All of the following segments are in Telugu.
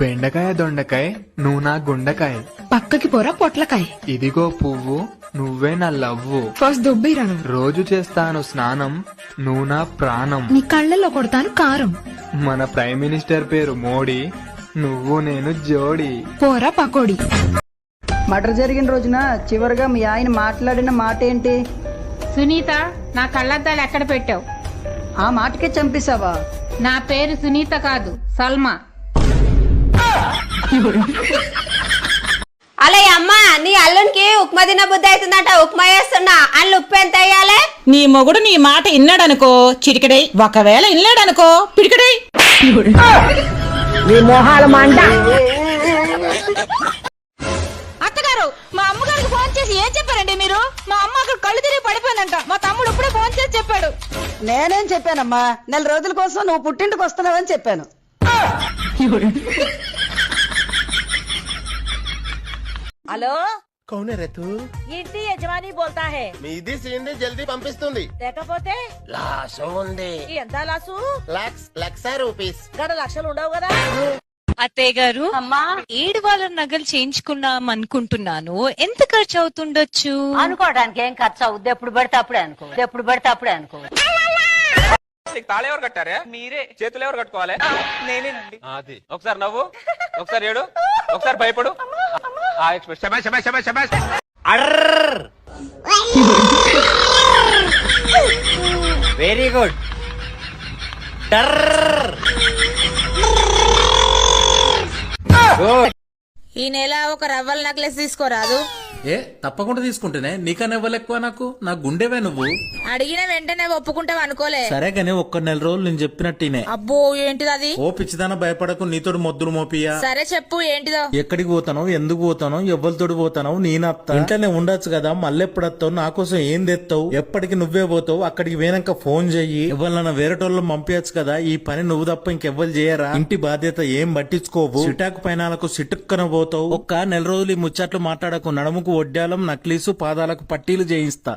బెండకాయ దొండకాయ నువ్వు నా గుండకాయ. పక్కకి పోరా పొట్లకాయ. ఇదిగో పువ్వు నువ్వే నా లవ్వు. ఫస్ట్ దుబ్బిరా నువ్వు రోజు చేస్తాను స్నానం నువ్వు నా ప్రాణం. నీ కళ్ళల్లో కొడతాను కారం. మన ప్రైమ్ మినిస్టర్ పేరు మోడీ నువ్వు నేను జోడీ. పోరా పకోడి. మర్డర్ జరిగిన రోజున చివరిగా మీ ఆయన మాట్లాడిన మాట ఏంటి సునీత నా కళ్ళద్దాలు ఎక్కడ పెట్టావు? ఆ మాటకే చంపేశావా? నా పేరు సునీత కాదు సల్మా. అలే అమ్మా నీ అల్లునికి ఉప్మా తిన బుద్ధి అవుతుందట. ఉప్మా చేస్తున్నా. అల్లు ఉప్పు ఎంత వేయాలి? నీ మొగుడు నీ మాట ఇన్నాడనుకో చిటికడై ఒకవేళ ఇన్నాడనుకో పిడికడై. అత్తగారు మా అమ్మగారికి ఫోన్ చేసి ఏం చెప్పారండి మీరు? మా అమ్మ అక్కడ కళ్ళు తిరిగి పడిపోయిందంట. మా తమ్ముడు ఇప్పుడే ఫోన్ చేసి చెప్పాడు. నేనేం చెప్పానమ్మా? నెల రోజుల కోసం నువ్వు పుట్టింటికి వస్తున్నావని చెప్పాను. హలో? కౌన్ రే తూ ఇంటి యజమాని బోల్తా హే. మీది సీన్ది జల్దీ పంపిస్తుంది. లేకపోతే? లాసం ఉంది. ఎంత లాసు? లక్స్ లక్ష రూపీస్. గడ లక్షలు ఉండవు కదా? అత్తయ్య గారు అమ్మా. ఏడు వాళ్ళ నగలు చేయించుకుందాం అనుకుంటున్నాను. ఎంత ఖర్చు అవుతుండొచ్చు? అనుకోవడానికి ఏం ఖర్చు అవుద్ది? ఎప్పుడు పడితే అప్పుడే అనుకో. ఎప్పుడు పడితే అప్పుడే అనుకో. తాళి ఎవరు కట్టారే? మీరే. చేతులు ఎవరు కట్టుకోవాలి? నేనేనండి. అది ఒకసారి నవ్వు. ఒకసారి ఏడు. ఒకసారి భయపడు. ఆ ఎక్స్ప్రెస్. శబాష్ శబాష్ శబాష్ శబాష్ వెరీ గుడ్ ఈ నెల ఒక రవ్వల నెక్లెస్ తీసుకోరాదు. ఏ తప్పకుండా తీసుకుంటేనే. నీకన్నా ఇవ్వలేక్కువ నాకు? నా గుండెవే నువ్వు? అడిగిన వెంటనే ఒప్పుకుంటావు అనుకోలే. సరే గానీ ఒక్క నెల రోజులు నేను చెప్పినట్టినే. అబ్బో ఏంటిది అది? ఓ పిచ్చిదాన భయపడకు నీతోడు మొద్దులు మోపియా సరే చెప్పు ఏంటిదో? ఎక్కడికి పోతానో ఎందుకు పోతానో ఎవరితోటి పోతానో నేనత్తా ఇంట్లోనే ఉండొచ్చు కదా మళ్ళీ ఎప్పుడు వస్తావు నా కోసం ఏం తెస్తావు ఎప్పటికి నువ్వే పోతావు అక్కడికి పోయినాక ఫోన్ చెయ్యి. ఎవరినైనా వేరేటోళ్ళు పంపించచ్చు కదా ఈ పని నువ్వు తప్ప ఇంకెవ్వరు చేయరా? ఇంటి బాధ్యత ఏం పట్టించుకోవు? సిటాకు పైనాలకు సిటుక్కన పోతావు. ఒక్క నెల రోజులు ఈ ముచ్చట్లు మాట్లాడకు నడుముకు ఒడ్డాలం నక్లీసు పాదాలకు పట్టీలు చేయిస్తా.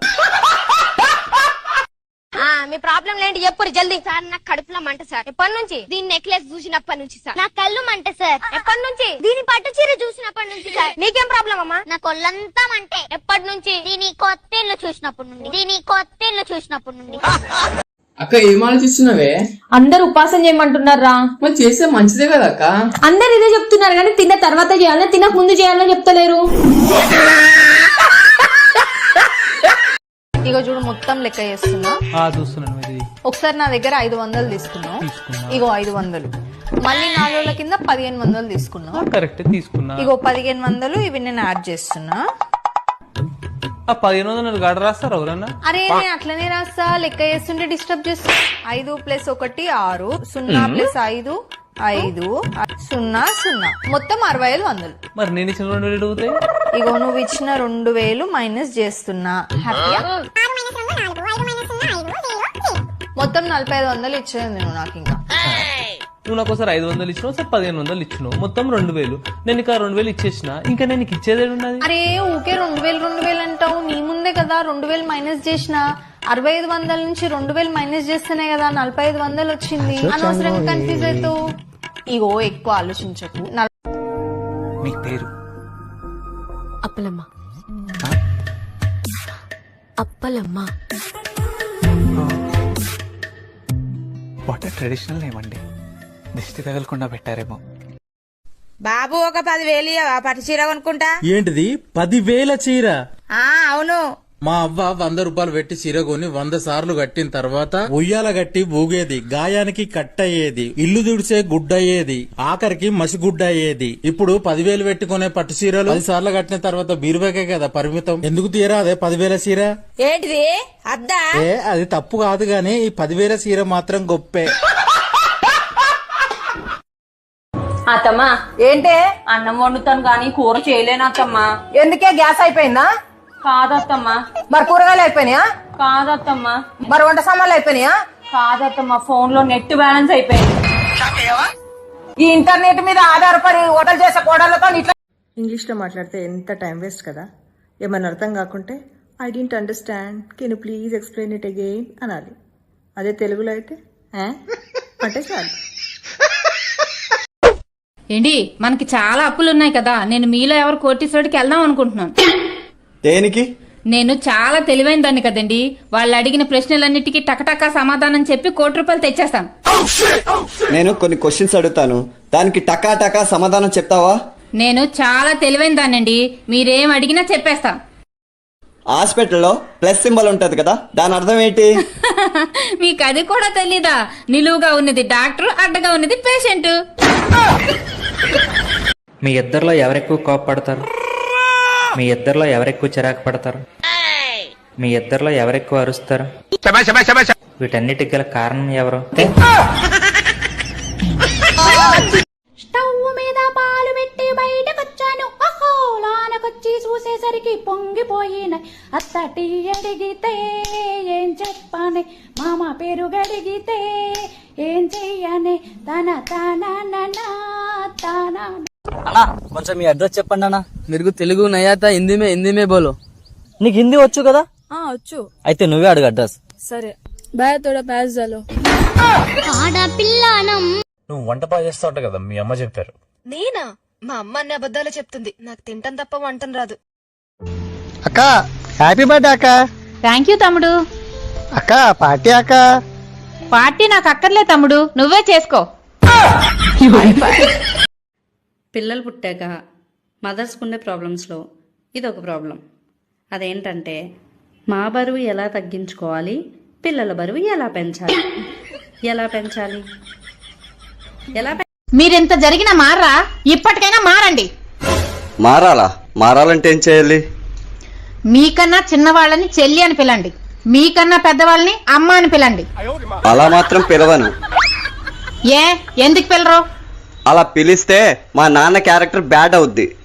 మీ ప్రాబ్లం ఏంటి ఎప్పుడు జల్దీ. సార్ నాకు కడుపులో మంట సార్. ఎప్పటి నుంచి? దీని నెక్లెస్ చూసినప్పటి నుంచి సార్. నా కళ్ళు మంట సార్. ఎప్పటి నుంచి? దీని పట్టు చీర చూసినప్పటి నుంచి సార్. నీకేం ప్రాబ్లం అమ్మా? నా కొల్లంతా మంటే. ఎప్పటి నుంచి? దీని కొత్తిళ్ళు చూసినప్పటి నుండి. దీని కొత్తిళ్ళు చూసినప్పటి నుండి. అక్క ఏం ఆలోచిస్తున్నావే? అందరు ఉపాసం చేయమంటున్నారా? మరి చేస్తే మంచిదే కదా అక్క? అందరు ఇదే చెప్తున్నారు కానీ తిన్న తర్వాత చేయాలని తినక ముందు చేయాలని చెప్తలేరు. ఇగో చూడు మొత్తం లెక్క చేస్తున్నా. చూస్తున్నాను ఇది. ఒకసారి నా దగ్గర ఐదు వందలు తీసుకున్నావు. ఇగో ఐదు వందలు. మళ్ళీ నాలుగు రోజుల కింద పదిహేను వందలు తీసుకున్నావు. కరెక్ట్ తీసుకున్నా. ఇగో పదిహేను వందలు ఇవి నేను యాడ్ చేస్తున్నా. ఆ పదిహేను వందలు గడ రాస్తారు ఎవరన్నా? అరే నేను అట్లనే రాస్తా. లెక్క చేస్తుంటే డిస్టర్బ్ చేస్తా. ఐదు ప్లస్ ఒకటి ఆరు. సున్నా ప్లస్ ఐదు ఐదు సున్నా సున్నా. మొత్తం అరవై ఐదు వందలు. మరి నేను ఇచ్చిన రెండు వేలు ఇగో నువ్వు ఇచ్చిన రెండు వేలు మైనస్ చేస్తున్నా. హ్యాపీయా మొత్తం నలభై ఐదు వందలు ఇచ్చేది నువ్వు నాకు ఇంకా. నువ్వు నాకు ఒకసారి ఐదు వందలు ఇచ్చినావు ఒకసారి పదిహేను వందలు ఇచ్చినావు. మొత్తం రెండు వేలు. నేను ఇక రెండు వేలు ఇచ్చేసిన. ఇంకా నేను నీకు ఇచ్చేది ఉన్నది అరే ఊకే రెండు వేలు రెండు వేలు అంటావు. నీ ముందే కదా రెండు వేలు మైనస్ చేసిన. అరవై ఐదు వందల నుంచి రెండు వేలు మైనస్ చేస్తేనే కదా నలభై ఐదు వందలు వచ్చింది. అనవసరంగా కన్ఫ్యూజ్ అవుతావు. ఇగో ఎక్కువ ఆలోచించకు. నల- నీ పేరు? అప్పలమ్మ. అప్పలమ్మ. వాట్ ట్రెడిషనల్ ఏమండి దిష్టి తగలకుండా పెట్టారేమో. బాబు ఒక పది వేలు ఇయ్యవా? పట్టు చీర కొనుక్కుంటా? ఏంటిది? పదివేల చీర? ఆ అవును. మా అవ్వ వంద రూపాయలు పెట్టి చీర కొని వంద సార్లు కట్టిన తర్వాత ఉయ్యాల గట్టి ఊగేది గాయానికి కట్టయ్యేది ఇల్లు దుడిసే గుడ్డయ్యేది ఆఖరికి మసి గుడ్డ అయ్యేది ఇప్పుడు పదివేలు పెట్టుకునే పట్టు చీరలు పది సార్లు కట్టిన తర్వాత బీరువాకే కదా పరిమితం. ఎందుకు తీరా అదే పదివేల చీర? ఏంటిది? అద్దా? ఏ అది తప్పు కాదు గాని ఈ పదివేల చీర మాత్రం గొప్పే. అత్తమ్మా. ఏంటే? అన్నం వండుతాను కానీ కూర చేయలేను అత్తమ్మా. ఎందుకే గ్యాస్ అయిపోయిందా? కాదత్తమ్మా. మరి కూరగాయలు అయిపోయినాయా? కాదత్తమ్మా. మరి వంట సామాన్లు అయిపోయినాయా? కాదత్తమ్మా ఫోన్లో నెట్ బ్యాలెన్స్ అయిపోయింది. ఈ ఇంటర్నెట్ మీద ఆధారపడి హోటల్ చేసే కోడలతో ఇట్లా ఇంగ్లీష్లో మాట్లాడితే ఎంత టైం వేస్ట్ కదా? ఏమన్నా అర్థం కాకుంటే I didn't understand can please explain it again అనాలి. అదే తెలుగులో అయితే? అంటే చాలు. ఏంటి? మనకి చాలా అప్పులు ఉన్నాయి కదా. నేను మీలో ఎవరు కోటీశ్వరుడికి వెళ్దాం అనుకుంటున్నాను. దేనికి? నేను చాలా తెలివైన దాన్ని కదండి. వాళ్ళు అడిగిన ప్రశ్నలన్నిటికీ టకటకా సమాధానం చెప్పి కోటి రూపాయలు తెచ్చేస్తాను. నేను కొన్ని క్వశ్చన్స్ అడుగుతాను. దానికి టకా టకా సమాధానం చెప్తావా? నేను చాలా తెలివైన దాన్నండి. మీరేం అడిగినా చెప్పేస్తా. హాస్పిటల్లో ప్లస్ సింబల్ ఉంటది కదా. దాని అర్థం ఏంటి? మీకు అది కూడా తెలీదా. నిలువుగా ఉన్నది డాక్టర్ అడ్డగా ఉన్నది పేషెంట్. మీ ఇద్దరిలో ఎవరెక్కువ కోపపడతారు? మీ ఇద్దరిలో ఎవరెక్కువ చిరాకు పడతారు? మీ ఇద్దరిలో ఎవరెక్కువ అరుస్తారు? వీటన్నిటికి గల కారణం ఎవరు? స్టవ్ మీద చూసేసరికి పొంగిపోయిన అత్తటి అడిగితే ఏం చెప్పానే? మామ పేరు గడిగితే ఏం చెయ్యనే? తన తన తన. అన్నా కొంచెం మీ అడ్రస్ చెప్పండి అన్న. మీరు తెలుగు నయాత హిందీ మే హిందీ మే బోలో. నీకు హిందీ వచ్చు కదా? వచ్చు. అయితే నువ్వే అడుగు అడ్రస్. సరే. బాయ్ తోడ ప్యాస్ జాలో. ఆడపిల్లనం. నువ్వు వంట బాగా చేస్తావు కదా మీ అమ్మ చెప్పారు. నేనా? మా అమ్మ అన్ని అబద్ధాలు చెప్తుంది. నాకు తింటం తప్ప వంటం రాదు. అక్క హ్యాపీ బర్త్డే అక్క. థ్యాంక్ యూ తమ్ముడు. అక్క పార్టీ అక్క. పార్టీ నాకు అక్కర్లే తమ్ముడు. నువ్వే చేసుకో. పిల్లలు పుట్టాక మదర్స్కి ఉండే ప్రాబ్లమ్స్లో ఇది ఒక ప్రాబ్లం అదేంటంటే మా బరువు ఎలా తగ్గించుకోవాలి పిల్లల బరువు ఎలా పెంచాలి? ఎలా పెంచాలి? ఎలా పె- మీరెంత జరిగిన మారా? ఇప్పటికైనా మారండి. మారాలా? మారాలంటే ఏం చేయాలి? మీకన్నా చిన్నవాళ్ళని చెల్లి అని పిలండి. మీకన్నా పెద్దవాళ్ళని అమ్మ అని పిలండి. అలా మాత్రం పిలవను. ఏ? ఎందుకు పిల్లరు అలా పిలిస్తే మా నాన్న క్యారెక్టర్ బ్యాడ్ అవుద్ది.